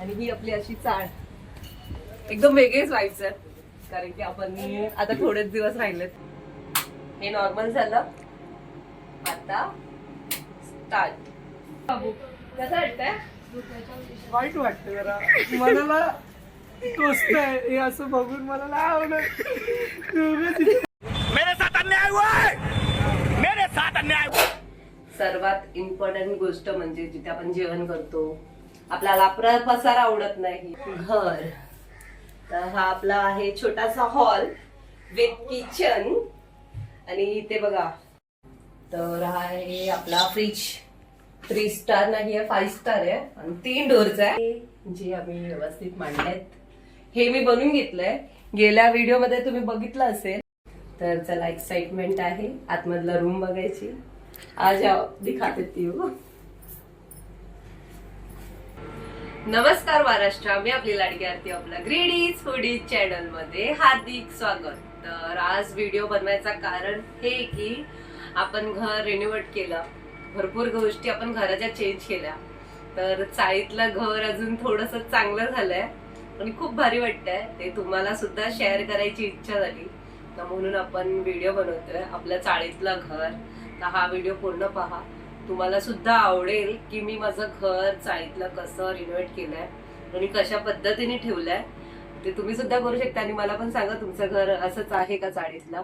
आणि ही आपली अशी चाळ. एकदम वेगळेच व्हायचं कारण की आपण आता थोडेच दिवस राहिलेत. हे नॉर्मल झालं. आता स्टार्ट बाबू कसं वाटतंय? वाईट वाटतं जरा. मनाला टोचत आहे हे असं बघून मला नाही आवडत मेरे साथ अन्याय हुआ है! मेरे साथ अन्याय हुआ है. सर्वात इम्पॉर्टंट गोष्ट म्हणजे जिथे आपण जेवण करतो आपल्याला प्र पसार आवडत नाही. घर. तर हा आपला आहे छोटासा हॉल विथ किचन. आणि इथे बघा. तर हा आहे आपला फ्रीज थ्री स्टार नाही आहे फाईव्ह स्टार आहे. आणि तीन डोरचा आहे. जे आम्ही व्यवस्थित मांडलेत. हे मी बनवून घेतलंय. गेल्या व्हिडिओमध्ये तुम्ही बघितलं असेल. तर चला एक्साइटमेंट आहे. आतमधला रूम बघायची. आज दिखाते ती हूँ. नमस्कार महाराष्ट्र मी आपली लाडकी आरती आपला ग्रीडीज फुडीज चॅनलमध्ये हार्दिक स्वागत. तर आज व्हिडिओ बनवायचं कारण हे की आपण घर रिनोव्हेट केलं. भरपूर गोष्टी आपण घराच्या चेंज केल्या. तर चाळीतलं घर अजून थोडस चांगलं झालंय. आणि खूप भारी वाटतंय. ते तुम्हाला सुद्धा शेअर करायची इच्छा झाली. तर म्हणून आपण व्हिडिओ बनवतोय. आपल्या चाळीतलं घर. तर हा व्हिडिओ पूर्ण पहा. तुम्हाला सुद्धा आवडेल की मी माझं घर चाळीतलं कसं रिनोव्हेट केलंय आणि कशा पद्धतीने ठेवलंय. ते तुम्ही सुद्धा करू शकता आणि मला पण सांगा तुमचं घर असंच आहे का चाळीतलं.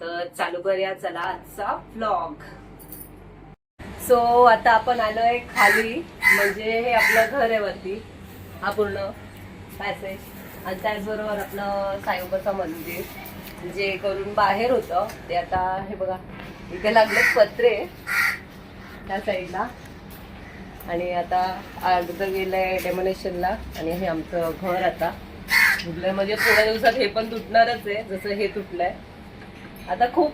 तर चालू करूया चला आजचा ब्लॉग सो आता आपण आलोय खाली म्हणजे हे आपलं घर आहे वरती. हा पूर्ण पॅसेज आणि त्याचबरोबर आपलं साईबाबाचं मंदिर जे करून बाहेर होतं. ते आता हे बघा इथे लागले पत्रे. त्या साईडला आणि आता अर्ध गेलंय डेमोनेशनला आणि हे आमचं घर आता. तुटलंय म्हणजे थोड्या दिवसात हे पण तुटणारच आहे जसं हे तुटलंय. आता खूप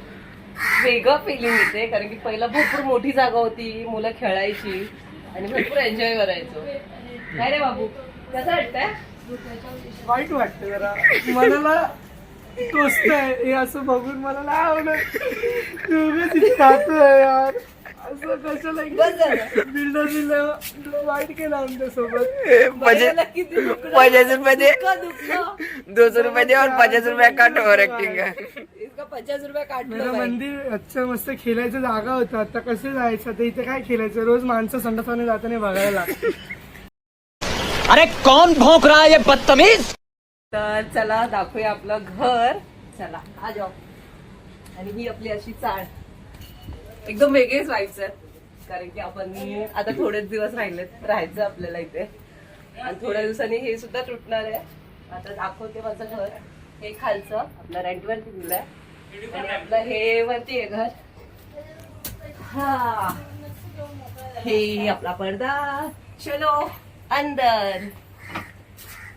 वेगळं फिलिंग येते कारण की पहिला भरपूर मोठी जागा होती मुलं खेळायची आणि भरपूर एन्जॉय करायचो. काय रे बाबू? कसं वाटतंय? वाईट वाटतं जरा. मनाला टोचत आहे हे असं बघून मला नाही आवडत यार. असं कशाला बस झालं. बिल्डर दिलं वाईट केलं आमच्यासोबत बघायला किती दुखणं. पचास रुपये दे. दो. सौ रुपये दे और पचास रुपये काट और एक्टिंग पचास रुपये बाई. मंदिर अच्छा मस्त खेळायचं जागा होतं. आता कसं जायचं? आता इथे काय खेळायचं? रोज माणसं संडासाने जाताना बघायला. लागतं अरे कौन भौंक रहा है ये बदतमीज? तर चला दाखवूया आपलं घर. चला आ जाओ आणि ही आपली अशी चाळ. एकदम वेगळीच व्हायचं कारण की आपण आता थोडेच दिवस राहिलेत राहायचं आपल्याला इथे. आणि थोड्या दिवसांनी हे सुद्धा तुटणार आहे. आता दाखवते माझं घर. हे खालचं आपलं रेंटवरती दिलंय आणि आपलं हे वरती आहे घर. हा. हे आपला पडदा. चलो अंदर.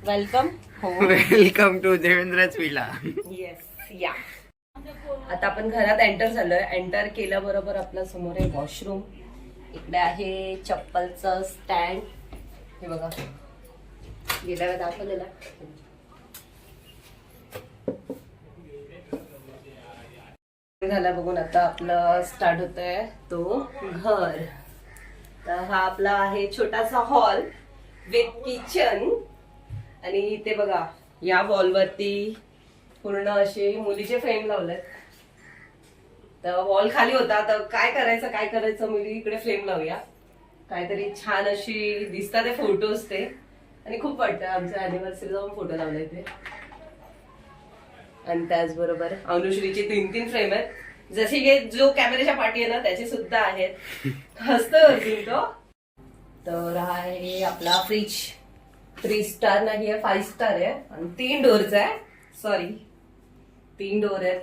वेलकम वेलकम टू देवेंद्रच विला येस या आता आपण घरात एंटर झालोय. एंटर केल्याबरोबर आपल्यासमोर आहे वॉशरूम. इकडे आहे चप्पलचं स्टँड. हे बघा. गेल्या वेळा दाखवलेला. झाला बघून आता आपलं स्टार्ट होतोय तो घर. तर हा आपला आहे छोटासा हॉल विथ किचन आणि इथे बघा या वॉलवरती पूर्ण असे मुलीचे फ्रेम लावलेत. तर वॉल खाली होता. तर काय करायचं काय करायचं मी इकडे फ्रेम लावूया. काहीतरी छान अशी दिसतात ते फोटोज ते. आणि खूप वाटतं. आमच्या अॅनिव्हर्सरी जाऊन फोटो लावले ते. आणि त्याचबरोबर अनुश्रीचे तीन तीन फ्रेम आहेत. जसे की जो कॅमेऱ्याच्या पाठी आहे ना त्याचे सुद्धा आहेत. हसतोय अर्जुन तो. तर हा आहे आपला फ्रीज थ्री स्टार नाही आहे फाईव्ह स्टार आहे. आणि तीन डोअरचा आहे. सॉरी तीन डोअर आहेत.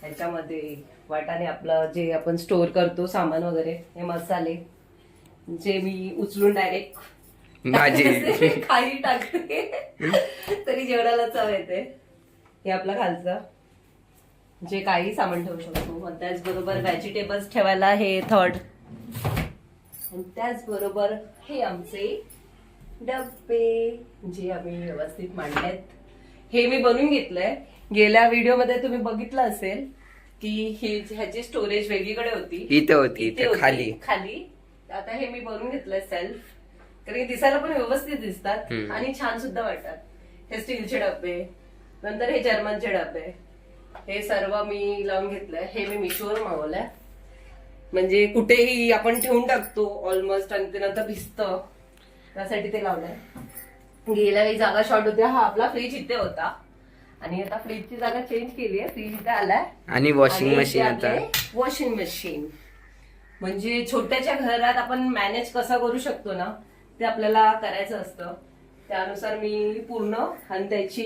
त्याच्यामध्ये वाटाने आपलं जे आपण स्टोअर करतो सामान वगैरे हे मसाले जे मी उचलून डायरेक्ट खाली टाकते तरी जेवणाला चव येते. हे आपला खालचं. जे काही सामान ठेवू शकतो. त्याचबरोबर व्हेजिटेबल्स ठेवायला हे थर्ड आणि त्याचबरोबर हे आमचे डब्बे जे आम्ही व्यवस्थित मांडलेत. हे मी बनवून घेतलंय. गेल्या व्हिडिओमध्ये तुम्ही बघितलं असेल. की ही ह्याची स्टोरेज वेगळीकडे होती. इथे होती इथे खाली. खाली. आता हे मी बनवून घेतलंय सेल्फ कारण दिसायला पण व्यवस्थित दिसतात हम्म. आणि छान सुद्धा वाटतात. हे स्टीलचे डबे नंतर हे जर्मनचे डबे. हे सर्व मी लावून घेतलंय. हे मी मिशोवर मागवलंय म्हणजे कुठेही आपण ठेवून टाकतो ऑलमोस्ट आणि ते नंतर भिजतं. त्यासाठी ते लावलंय. गेल्या वेळी जागा शॉर्ट होत्या हा आपला फ्रीज इथे होता. आणि आता फ्रीजची जागा चेंज केली आहे फ्रीज आलाय. आणि वॉशिंग मशीन आता. वॉशिंग मशीन म्हणजे छोट्याच्या घरात आपण मॅनेज कसा करू शकतो ना ते आपल्याला करायचं असतं. त्यानुसार मी पूर्ण आणि त्याची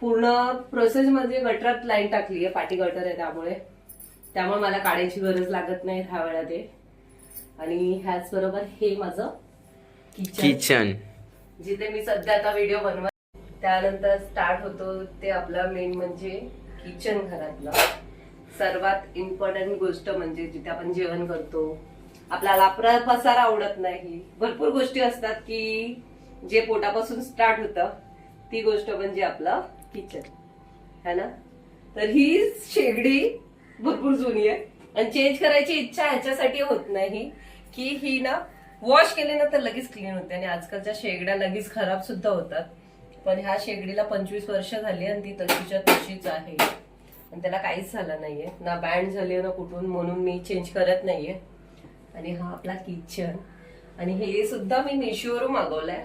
पूर्ण प्रोसेस म्हणजे गटरात लाईन टाकली आहे पाठी गटर आहे त्यामुळे. त्यामुळे मला काढायची गरज लागत नाही ह्या वेळा ते आणि ह्याच बरोबर हे माझं किचन किचन जिथे मी सध्या आता व्हिडिओ बनवत त्यानंतर स्टार्ट होतो ते आपलं मेन म्हणजे किचन घरातलं. सर्वात इम्पॉर्टंट गोष्ट म्हणजे जिथे आपण जेवण करतो. आपल्याला आपला पसारा आवडत नाही. भरपूर गोष्टी असतात की जे पोटापासून स्टार्ट होतं ती गोष्ट म्हणजे आपलं किचन है ना? तर ही शेगडी भरपूर जुनी आहे. आणि चेंज करायची इच्छा ह्याच्यासाठी होत नाही की ही ना वॉश केली ना तर लगेच क्लीन होते. आणि आजकालच्या शेगड्या लगेच खराब सुद्धा होतात. पण ह्या शेगडीला पंचवीस वर्ष झाली आणि ती तशीच्या तशीच आहे. आणि त्याला काहीच झालं नाहीये. ना बँड झाली ना कुठून म्हणून मी चेंज करत नाहीये. आणि हा आपला किचन आणि हे सुद्धा मी मिशोवरून मागवलंय.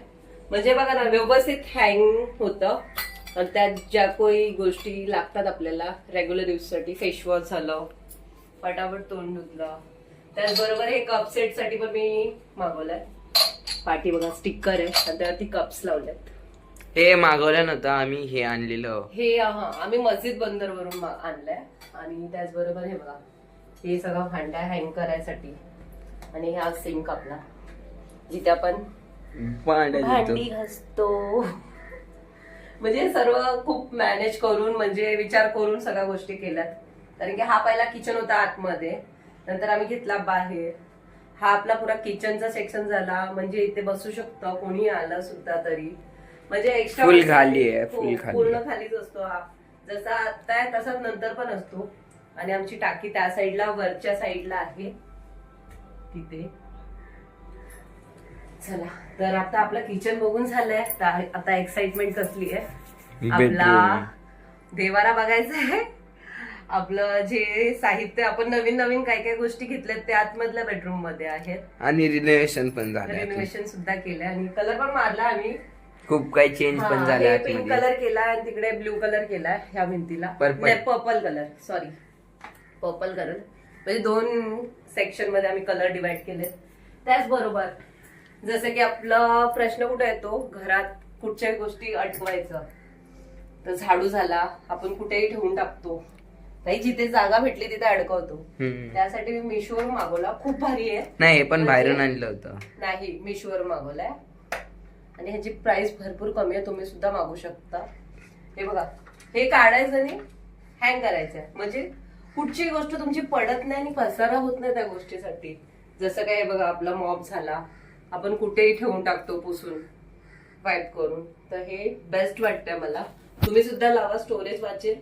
म्हणजे बघा ना व्यवस्थित हँग होतं. आणि त्यात ज्या काही गोष्टी लागतात आपल्याला रेग्युलर यूजसाठी फेशवॉश झालं फटाफट तोंड धुतलं. त्याचबरोबर हे कप सेटसाठी पण मी मागवलंय. पाठी बघा स्टिकर आहे. आणि त्यावरती कप्स लावलेत. हे मागवलं नव्हतं आम्ही हे आणलेलं. हे हा आम्ही मस्जिद बंदरवरून मा- आणलंय. आणि त्याचबरोबर हे बघा हे सगळं भांड्या हँग करायसाठी. आणि हा सिंक आपला. जिथे आपण भांडी. घासतो. म्हणजे सर्व खूप मॅनेज करून म्हणजे विचार करून सगळ्या गोष्टी केल्यात. कारण की हा पहिला किचन होता आतमध्ये. नंतर आम्ही घेतला बाहेर. हा आपला पुरा किचनचा सेक्शन झाला. म्हणजे इथे बसू शकतो. कोणी आलं सुद्धा तरी. म्हणजे एक्स्ट्रा Full खाली आहे, full खाली. पूर्ण खालीच असतो हा. जसा आता आहे तसाच नंतर पण असतो. आणि आमची टाकी त्या साईडला वरच्या साईडला आहे. तिथे. चला तर आता आपलं किचन बघून झालंय. आता- एक्साइटमेंट कसली आहे. आपला. देवारा बघायचा आहे. आपलं जे साहित्य आपण नवीन नवीन काय काय गोष्टी घेतल्यात ते आतमधल्या बेडरूममध्ये आहेत. आणि रिनोव्हेशन पण झालं रिनोव्हेशन सुद्धा केलंय. आणि कलर पण मारला आम्ही. खूप काही चेंज पण झालं पिंक आतमध्ये. कलर केलाय आणि तिकडे ब्ल्यू कलर केलाय ह्या भिंतीला. Purple. Purple colour sorry purple colour म्हणजे दोन सेक्शनमध्ये आम्ही कलर डिवाइड केले त्याचबरोबर जसं की आपला प्रश्न कुठे येतो? घरात कुठच्याही गोष्टी अटकवायचं तर झाडू झाला आपण कुठेही ठेवून टाकतो. नाही जिथे जागा भेटली तिथे अडकवतो. हम्म. त्यासाठी मी मिशोवर मागवला. खूप भारी आहे. नाही हे पण बाहेरून म्हणजे- आणलं होतं. नाही मिशोवर मागवलाय. आणि ह्याची प्राइस भरपूर कमी आहे तुम्ही सुद्धा मागू शकता. हे बघा हे काढायचं आणि हँग करायचं आहे. म्हणजे कुठची गोष्ट तुमची पडत नाही आणि पसारा होत नाही त्या गोष्टीसाठी. जसं काय बघा आपला मॉप झाला. आपण कुठेही ठेवून टाकतो पुसून वाईप करून. तर हे बेस्ट वाटतंय मला. तुम्ही सुद्धा लावा स्टोरेज वाचेल.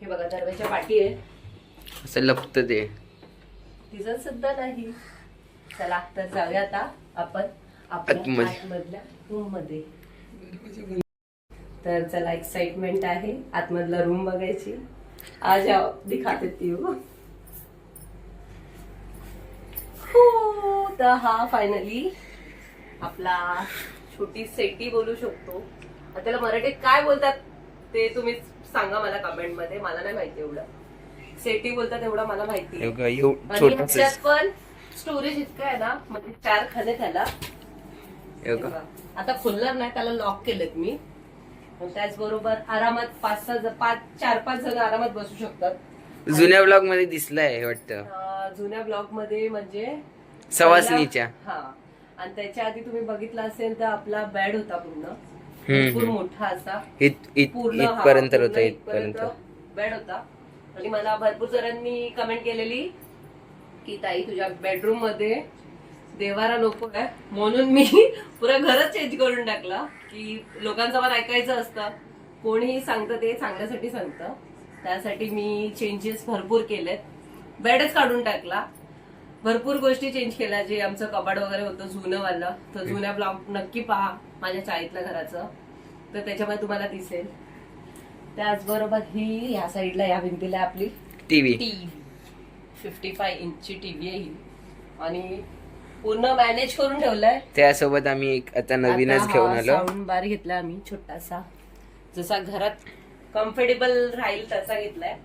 हे बघा दरवाजा पाठी आहे. असं लपतं ते तिचं सुद्धा नाही. चला तर जाऊया आता आपण. आपल्या. आतमधल्या रूममध्ये तर चला एक्साइटमेंट आहे आतमधला रूम बघायची आज दिखाते ती हो. हो तर हा फायनली आपला छोटी सेटी बोलू शकतो त्याला मराठीत काय बोलतात ते तुम्ही सांगा मला कमेंटमध्ये मला नाही माहिती एवढं सेटी बोलतात एवढं मला माहिती पण स्टोरेज इतकं आहे ना म्हणजे चार खाने त्याला. आता खुलणार नाही त्याला लॉक केलेत मी. त्याचबरोबर आरामात पाच सहा पाच चार पाच जण आरामात बसू शकतात. जुन्या ब्लॉगमध्ये दिसलंय हे वाटतं. अं, जुन्या ब्लॉकमध्ये म्हणजे सवासनीच्या. हा. आणि त्याच्या आधी तुम्ही बघितलं असेल तर आपला बेड होता पूर्ण. मोठा असा. इथपर्यंत होतं इथपर्यंत. बेड होता. आणि मला भरपूर जणांनी कमेंट केलेली की ताई तुझ्या बेडरूममध्ये देवारा नको आहे. म्हणून मी पुरा घरच चेंज करून टाकला की लोकांचं मला ऐकायचं असतं. कोणीही सांगतं ते चांगल्यासाठी सांगतं. त्यासाठी मी चेंजेस भरपूर केलेत. बेडच काढून टाकला. भरपूर गोष्टी चेंज केल्या. जे आमचं कपाट वगैरे होतं जुनं वालं. तर जुन्या ब्लॉग नक्की पहा. माझ्या चाळीतल्या घराचं. तर त्याच्यामुळे तुम्हाला दिसेल. त्याचबरोबर ही या साईडला या भिंतीला आपली टीव्ही. टीव्ही. फिफ्टी फाय इंचची टीव्ही आहे ही. आणि पूर्ण मॅनेज करून ठेवलंय. त्यासोबत आम्ही एक आता नवीनच घेऊन आलो. साऊंड बार घेतला आम्ही छोटासा. जसा घरात कम्फर्टेबल राहील तसा घेतलाय.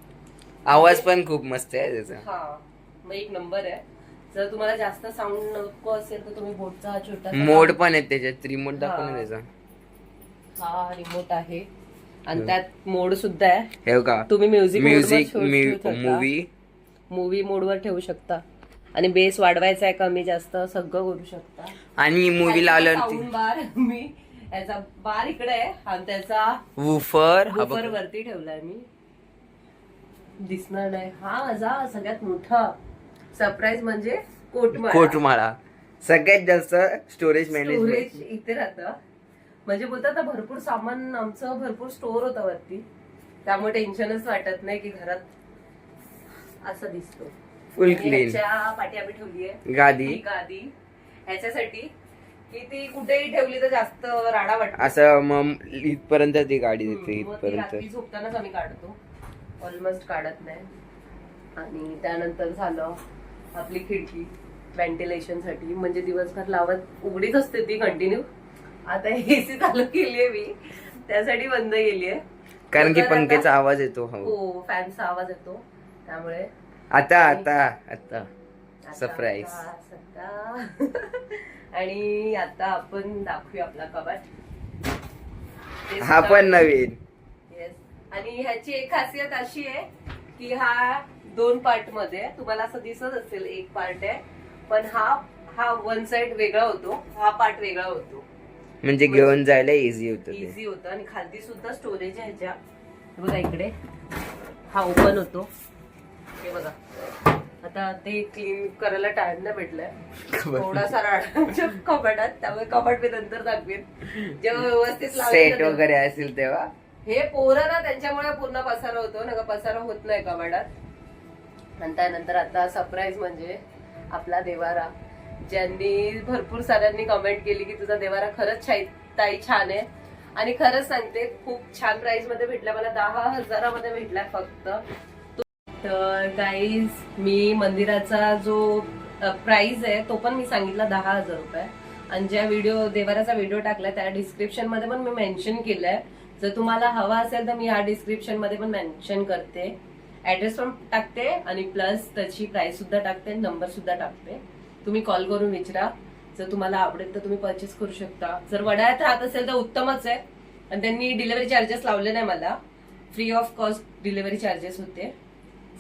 आवाज पण खूप मस्त आहे त्याचा. हा मग एक नंबर आहे. जर तुम्हाला जास्त साऊंड नको असेल तर तुम्ही बोटचा हा छोटा मोड पण आहे त्याच्यात रिमोट दाखव ना हा. त्याचा. हा रिमोट आहे. आणि त्यात मोड सुद्धा आहे. हे का तुम्ही म्युझिक म्युझिक मूवी मूवी मोडवर ठेवू शकता. आणि बेस वाढवायचा आहे कमी जास्त सगळं करू शकता. आणि मूवी साऊंड बार मी याचा बार इकडे आहे. आणि त्याचा वूफर बघ. वरती ठेवलाय मी. दिसणार नाही. हा माझा सगळ्यात मोठा सरप्राईज म्हणजे कोटमाळा. कोटमाळा. सगळ्यात जास्त स्टोरेज मॅनेजमेंट स्टोरेज इथे राहतं. म्हणजे बोलतात भरपूर सामान आमचं भरपूर स्टोर होतं वरती. त्यामुळे टेन्शनच वाटत नाही की घरात असं दिसतो. फुल क्लीन पाठी आम्ही ठेवली आहे गादी गादी. ह्याच्यासाठी की ती कुठेही ठेवली तर जास्त राडा वाटतो असं मग इथपर्यंत ती गाडी देते इथपर्यंत. झोपतानाच आम्ही काढतो. ऑलमोस्ट काढत नाही. आणि त्यानंतर झालं आपली खिडकी व्हेंटिलेशनसाठी. म्हणजे दिवसभर लावत उघडीच असते ती कंटिन्यू आता एसी चालू केली आहे मी. त्यासाठी बंद केली आहे कारण की पंख्याचा आवाज येतो हो. हो फॅनचा आवाज येतो. त्यामुळे आता आता आता. आता. आणि आता आपण दाखवूया आपला कपाट ते हा पण नवीन. आणि ह्याची एक खासियत अशी आहे की हा दोन पार्टमध्ये. तुम्हाला असं दिसत असेल एक पार्ट आहे पण हा हा वन साइड वेगळा होतो. हा पार्ट वेगळा होतो. म्हणजे घेऊन जायला इझी होतं इझी होतं. आणि खालती सुद्धा स्टोरेज आहे ह्याच्या बघा इकडे. हा ओपन होतो. हे बघा. आता ते क्लीन करायला टाइम नाही भेटलाय. थोडासा राडा कपाटात त्यामुळे कपाट मी नंतर दाखवेन. जेव्हा व्यवस्थित सेट वगैरे असेल तेव्हा? हे पोरं ना त्यांच्यामुळे पूर्ण पसारा होतो ना पसारा होत नाही कबाडात आणि त्यानंतर आता सरप्राईज म्हणजे आपला देवारा. ज्यांनी भरपूर साऱ्यांनी कमेंट केली की तुझा देवारा खरंच छाई ताई छान आहे. आणि खरंच सांगते खूप छान प्राइसमध्ये भेटला मला दहा हजारामध्ये भेटलाय फक्त. तर गाईज मी मंदिराचा जो प्राइस आहे तो पण मी सांगितला दहा हजार रुपये. आणि ज्या व्हिडिओ देवाराचा व्हिडिओ टाकलाय त्या डिस्क्रिप्शनमध्ये पण मी मेन्शन केलंय. जर तुम्हाला हवा असेल तर मी ह्या डिस्क्रिप्शनमध्ये पण मेन्शन करते. ऍड्रेस पण टाकते आणि प्लस त्याची प्राइस सुद्धा टाकते नंबर सुद्धा टाकते. तुम्ही कॉल करून विचारा. जर तुम्हाला आवडेल तर तुम्ही परचेस करू शकता. जर वडाळ्यात राहत असेल तर उत्तमच आहे. आणि त्यांनी डिलिव्हरी चार्जेस लावले नाही मला. Free of cost delivery charges होते.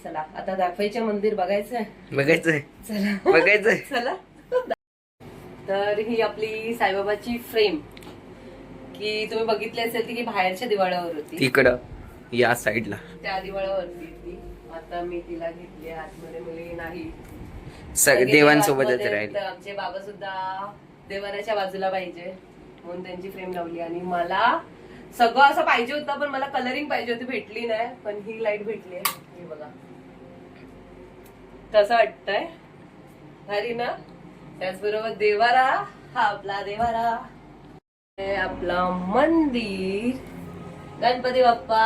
चला आता दाखवायचे मंदिर बघायचंय. बघायचंय. चला. बघायचंय. चला. तर ही आपली साईबाबाची फ्रेम. की तुम्ही बघितली असेल ती की बाहेरच्या दिवाळावर होती. तिकडं या साईडला. त्या दिवाळावरती ती आता मी तिला घेतली आतमध्ये मुली नाही. सगळे देवांसोबतच राहील. तर आमचे बाबा सुद्धा देवाऱ्याच्या बाजूला पाहिजे. म्हणून त्यांची फ्रेम लावली. आणि मला सगळं असं पाहिजे होतं पण मला कलरिंग पाहिजे होती भेटली नाही. पण ही लाइट भेटली आहे. हे बघा. कसं वाटतंय. भारी ना त्याचबरोबर देवारा हा आपला देवारा. आपलं मंदिर. गणपती बाप्पा.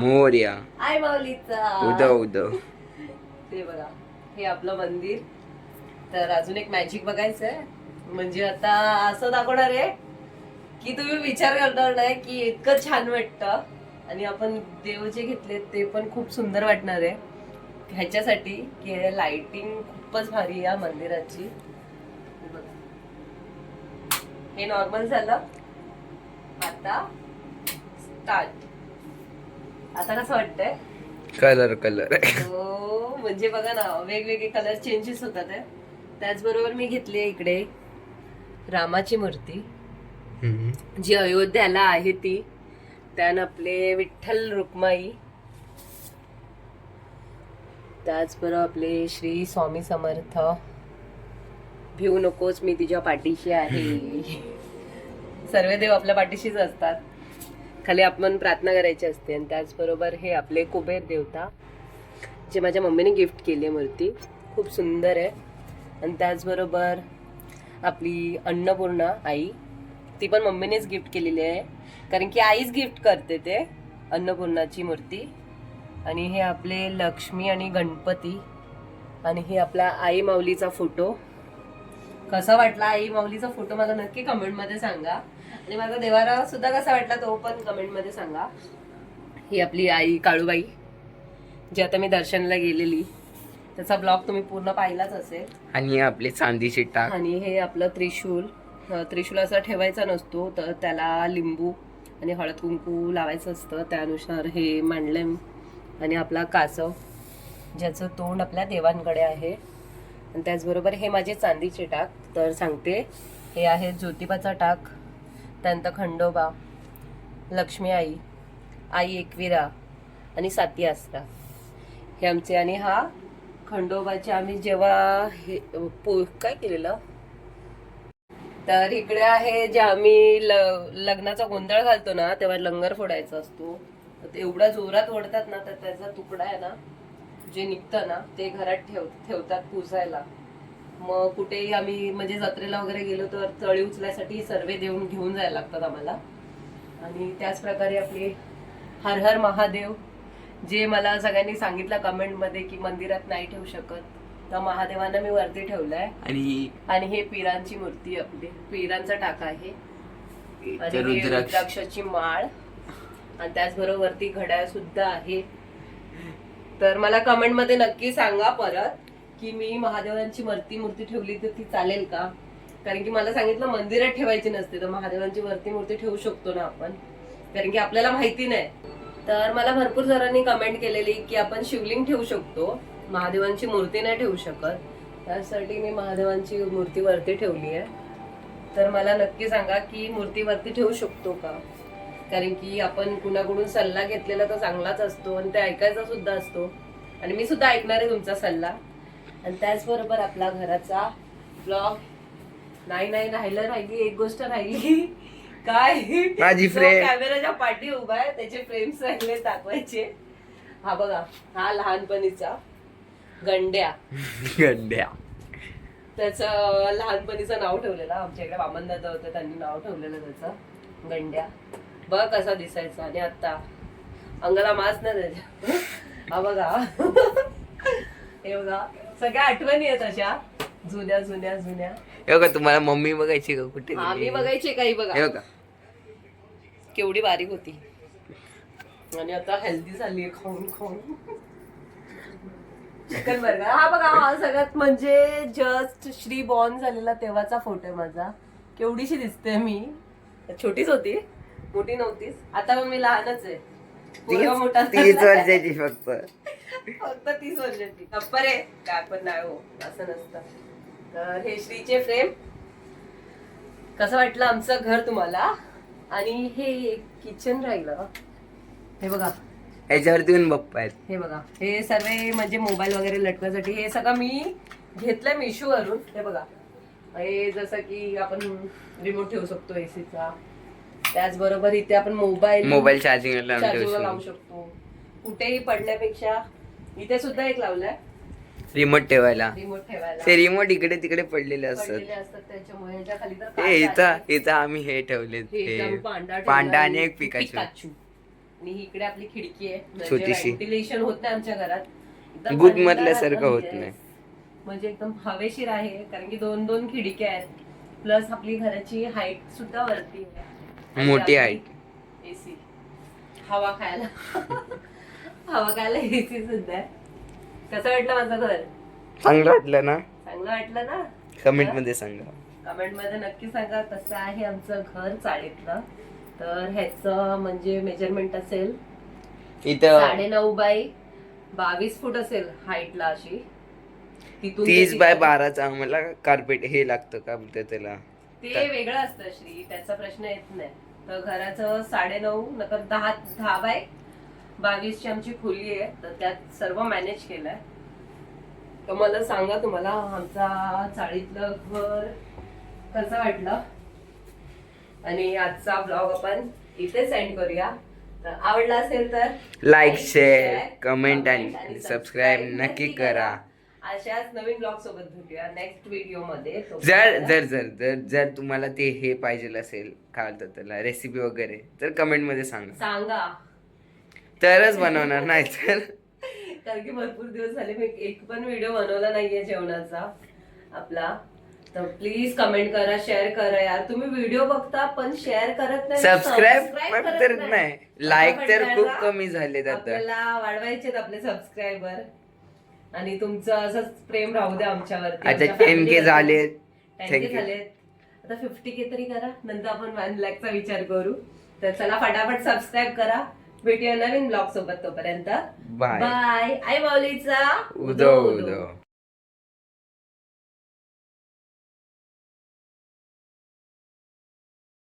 मोर्या. आय माऊलीचा. उदव उदव. ते बघा हे आपलं मंदिर. तर अजून एक मॅजिक बघायचं आहे म्हणजे आता असं दाखवणार आहे की तुम्ही विचार करणार नाही की इतकं छान वाटतं. आणि आपण देव जे घेतले ते पण खूप सुंदर वाटणार आहे. ह्याच्यासाठी की लाइटिंग खूपच भारी या मंदिराची. हे नॉर्मल झालं. आता स्टार्ट आता कसं वाटतंय? कलर कलर हो म्हणजे बघा ना वेगवेगळे कलर चेंजेस होतात. त्याचबरोबर मी घेतली आहे इकडे रामाची मूर्ती. जी अयोध्याला आहे ती. त्यानं आपले विठ्ठल रुक्माई त्याचबरोबर आपले श्री स्वामी समर्थ. भिवू नकोस मी तुझ्या पाठीशी आहे. सर्व देव आपल्या पाठीशीच असतात. खाली आपण प्रार्थना करायची असते आणि त्याचबरोबर हे आपले कुबेर देवता जे माझ्या मम्मीने गिफ्ट केली आहे मूर्ती. खूप सुंदर आहे. आणि त्याचबरोबर आपली अन्नपूर्णा आई ती पण मम्मीनेच गिफ्ट केलेली आहे. कारण की आईच गिफ्ट करते ते अन्नपूर्णाची मूर्ती. आणि हे आपले लक्ष्मी आणि गणपती आणि हे आपला आई माऊलीचा फोटो. कसा वाटला आई माऊलीचा फोटो? मला नक्की कमेंटमध्ये सांगा. आणि माझा देवारा सुद्धा कसा वाटला तो पण कमेंटमध्ये सांगा. ही आपली आई काळूबाई जी आता मी दर्शनला गेलेली. त्याचा ब्लॉग तुम्ही पूर्ण पाहिलाच असेल. आणि आपली चांदीची टाक आणि हे आपलं त्रिशूल. त्रिशूल असा ठेवायचा नसतो तर त्याला लिंबू आणि हळद कुंकू लावायचं असतं. त्यानुसार हे मांडले आणि आपला कासव ज्याचं तोंड आपल्या देवांकडे आहे. आणि त्याचबरोबर हे माझे चांदीचे टाक तर सांगते हे आहे ज्योतिबाचा टाक त्यानंतर खंडोबा लक्ष्मी आई आई एकविरा आणि साती आसरा. हे आमचे आणि हा खंडोबाचे आम्ही जेव्हा हे पो काय केलेलं? तर इकडे आहे जे आम्ही ल लग्नाचा गोंधळ घालतो ना तेव्हा लंगर फोडायचा असतो. एवढ्या जोरात ओढतात ना तर त्याचा तुकडा आहे ना जे निघतं ना ते घरात ठेव ठेवतात पुसायला. मग कुठेही आम्ही म्हणजे जत्रेला वगैरे गेलो तर तळी उचलायसाठी सर्वे देऊन घेऊन जायला लागतात आम्हाला. आणि त्याच प्रकारे आपले हर हर महादेव जे मला सगळ्यांनी सांगितलं कमेंटमध्ये की मंदिरात नाही ठेवू शकत तर महादेवांना मी वरती ठेवलंय. आणि आणि हे पिरांची मूर्ती आपली. पिरांचा टाका आहे. रुद्राक्षाची माळ. आणि त्याचबरोबर ती घड्याळ सुद्धा आहे. तर मला कमेंटमध्ये नक्की सांगा परत की मी महादेवांची वरती मूर्ती ठेवली तर ती चालेल का? कारण की मला सांगितलं मंदिरात ठेवायची नसते तर महादेवांची वरती मूर्ती ठेवू शकतो ना आपण? कारण की आपल्याला माहिती नाही. तर मला भरपूर जणांनी कमेंट केलेली की आपण शिवलिंग ठेवू शकतो महादेवांची मूर्ती नाही ठेवू शकत. त्यासाठी मी महादेवांची मूर्ती वरती ठेवली आहे. तर मला नक्की सांगा की मूर्ती वरती ठेवू शकतो का? कारण की आपण कुणाकडून सल्ला घेतलेला तर चांगलाच असतो आणि ते ऐकायचा सुद्धा असतो. आणि मी सुद्धा ऐकणार आहे तुमचा सल्ला. आणि त्याचबरोबर आपला घराचा ब्लॉग नाही नाही राहिलं राहिली एक गोष्ट राहिली. काय? माझी. कॅमेराच्या पाठी उभा आहे त्याचे फ्रेम्स राहिले दाखवायचे. हा बघा हा लहानपणीचा गंड्या. गंड्या. त्याचं लहानपणीचं नाव ठेवलेलं आमच्या इकडे वामन दादा होते त्यांनी नाव ठेवलेलं त्याचं गंड्या. बघ कसा दिसायचा. आणि आता अंगाला मास नाही त्याच्या हा बघा. हे बघा. सगळ्या आठवणी आहेत अशा. जुन्या जुन्या जुन्या. हे बघा तुम्हाला मम्मी बघायची का? कुठे हा मी गेली? बघायची काही हे बघा. बघा केवढी बारीक होती. आणि आता हेल्दी झाली आहे खाऊन खाऊन. चिकन बर्गर हा बघा हा सगळ्यात म्हणजे जस्ट श्री बॉर्न झालेला तेव्हाचा फोटो आहे माझा. केवढीशी दिसते मी. छोटीच होती. मोठी नव्हतीच आता पण मी लहानच आहे. पोरगा मोठा तीस. वर्षाची फक्त. फक्त तीस वर्षाची. गप्पर आहे काय पण नाही हो असं नसतं. तर हे श्रीचे फ्रेम कसं वाटलं आमचं घर तुम्हाला? आणि हे किचन राहिलं. हे बघा. याच्यावरती पण बप्पा आहेत. हे बघा. हे सर्व म्हणजे मोबाईल वगैरे लटकण्यासाठी हे सगळं मी घेतलंय मिशोवरून हे बघा. हे जसं की आपण रिमोट ठेवू शकतो एसीचा त्याचबरोबर इथे आपण मोबाईल मोबाईल चार्जिंग लावू शकतो. कुठेही पडण्यापेक्षा इथे सुद्धा एक लावलाय. रिमोट ठेवायला. रिमोट ठेवायला. ते रिमोट इकडे तिकडे पडलेले असतात. त्याच्यामुळे इथं आम्ही हे ठेवले पांडा आणि एक पिकाचू. आणि इकडे आपली खिडकी आहे. म्हणजे छोटीशी. व्हेंटिलेशन होत नाही आमच्या घरात. गुद मधल्यासारखं होत. नाही. म्हणजे एकदम हवेशीर आहे कारण की दोन दोन खिडक्या आहेत. प्लस आपली घराची हाईट सुद्धा वरती आहे. मोठी. एसी हवा खायला. हवा खायला एसी सुद्धा आहे. कसं वाटलं माझं घर? चांगलं वाटलं ना. चांगलं वाटलं ना? कमेंटमध्ये सांगा. कमेंटमध्ये नक्की सांगा कसं आहे आमचं घर चाळीतलं. तर ह्याचं म्हणजे मेजरमेंट असेल. इथं साडे नऊ बाय बावीस फूट असेल हाईटला अशी. तिथून ते तीस बाय तिथं- बाराचा आम्हाला कार्पेट हे लागतं का बोलते त्याला? ते वेगळं असतं श्री त्याचा प्रश्न येत नाही. तर घराचं साडे नऊ नंतर दहा दहा बाय बावीसची आमची खोली आहे. तर त्यात सर्व मॅनेज केलंय. तर मला सांगा तुम्हाला आमचा चाळीतलं घर कसं वाटलं? आणि आजचा ब्लॉग आपण इथे सेंड करूया. तर आवडला असेल तर लाईक शेअर कमेंट आणि सबस्क्राईब नक्की करा. अशाच नवीन ब्लॉग सोबत भेटूया नेक्स्ट व्हिडिओमध्ये. जर जर जर जर जर तुम्हाला ते हे पाहिजे असेल काय बोलतात त्याला रेसिपी वगैरे तर कमेंटमध्ये सांगा. सांगा. तरच बनवणार नाही तर कारण की भरपूर दिवस झाले मी एक पण व्हिडिओ बनवला नाहीये जेवणाचा आपला. तर प्लीज कमेंट करा शेअर करा यार. तुम्ही व्हिडिओ बघता पण शेअर करत नाही सबस्क्राईब करत तर नाही. लाईक तर खूप. कमी झाले आता. आपल्याला वाढवायचे आपले सबस्क्रायबर आणि तुमचं असंच प्रेम राहू द्या आमच्यावरती आमच्या टेन के झाले वरती. 10K Thank you. झालेत. आता फिफ्टी के तरी करा नंतर आपण वन लॅकचा विचार करू. तर चला फटाफट सबस्क्राईब करा. भेटूया नवीन ब्लॉग सोबत तोपर्यंत. बाय बाय आई माऊलीचा उदो उदो